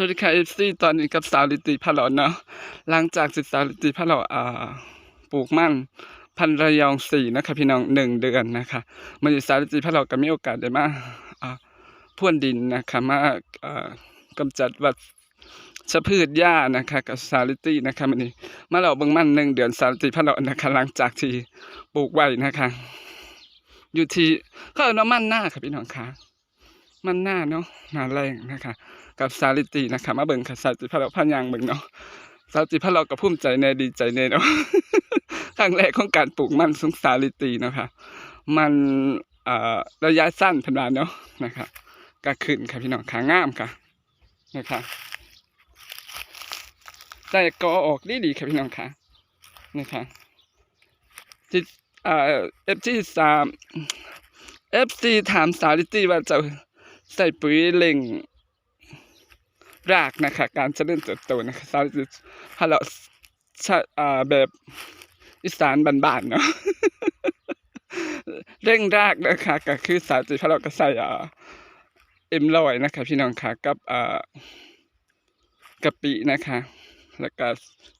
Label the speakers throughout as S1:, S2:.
S1: สวัสดีค่ะเอฟซีตอนนี้กับสาวลิติพะเลาะเนาะหลังจากศึกษาวลิติพะเลาะอ่าปลูกมันพันระยองสี่นะคะพี่น้องหนึ่งเดือนนะคะมันอยู่สาวลิติพะเลาะก็มีโอกาสได้มาอ่าพ่วนดินนะคะมาอ่ากำจัดวัชพืชหญ้านะคะกับสาลิตินะคะมันนี้มาเราเบิ่งมันหนึ่งเดือนสาลิติพะเลาะนะคะหลังจากที่ปลูกไว้นะคะ อยู่ที่เขาเอาน้ำมันหน้าค่ะพี่น้องคะ มันหน้าเนาะหน้าแรงนะคะ กับสาลิตีนะคะ มาเบิ่งค่ะสาลิติพะเราพันยางเบิ่งเนาะสาลิติพะเราก็ภูมิใจในดีใจในเนาะครั้งแรกของการปลูกมันสุงสาลิตีนะคะมันเอ่อระยะสั้นพันวาเนาะนะคะก็ขึ้นค่ะพี่น้องขางามค่ะนะคะแต่ก็ออกดีดีค่ะพี่น้องค่ะนะคะที่เอ่อฟซีสามเอฟซีถามสาลิตีว่าจะ ใส่ปุ๋ยเล่งรากนะคะ การเจริญเติบโตนะคะสาวจะถ้าเราใช้อ่าแบบอีสานบ้านๆเนาะเร่งรากนะคะก็คือสาวจิพาเราก็ใส่อ่าเอ็มลอยนะคะ พี่น้องค่ะกับอ่ากะปินะคะ แล้วก็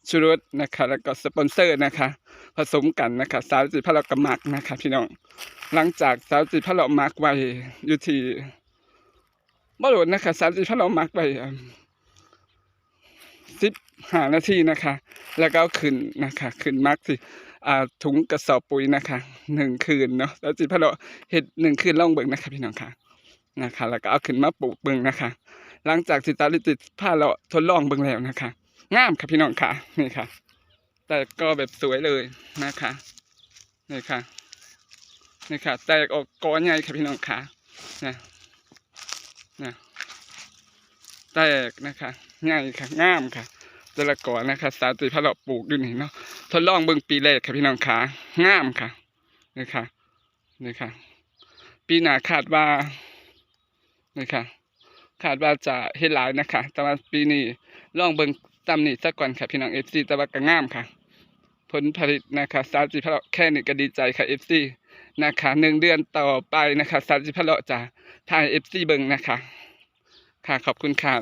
S1: ชูรสนะคะ แล้วก็สปอนเซอร์นะคะ ผสมกันนะคะสาวจิพาเราก็หมักนะคะ พี่น้องหลังจากสาวจิพาเรามักไว้อยู่ที่ บ่โดนนะคะสาวจิพาเรามักไว้อ่าสิบห้านาทีนะคะ แล้วก็ขึ้นนะคะขึ้นมักสิอ่าถุงกระสอบปุ๋ยนะคะหนึ่งคืนเนาะแล้วจิพะเราเห็ดหนึ่งคืนล่องเบิ่งนะคะพี่น้องค่ะนะคะ แล้วก็เอาขึ้นมาปลูกเบิ่งนะคะ หลังจากที่ตาลิติดผ้าเราทดลองเบิ่งแล้วนะคะงามค่ะพี่น้องค่ะนี่ค่ะ แต่ก็แบบสวยเลยนะคะนี่ค่ะนี่ค่ะแตกออกกอใหญ่ค่ะพี่น้องค่ะนะ นะแตกนะคะใหญ่ค่ะงามค่ะแต่ละก่อนนะคะสาติพระเราปลูกอยู่นี่เนาะทดลองเบิ่งปีแรกค่ะพี่น้องขางามค่ะนี่ค่ะนี่ค่ะปีหน้าคาดว่านี่ค่ะคาดว่าจะเฮ็ดหลายนะคะ แต่ว่าปีนี้ลองเบิ่งตำนี่สักก่อนค่ะพี่น้องเอฟซีแต่ว่าก็งามค่ะ ผลผลิตนะคะสาติพระเราแค่นี้ก็ดีใจค่ะเอฟซีนะคะหนึ่งเดือนต่อไปนะคะสาติพระเราจะ ถ่ายเอฟซีเบิงนะคะ ค่ะขอบคุณค่ะ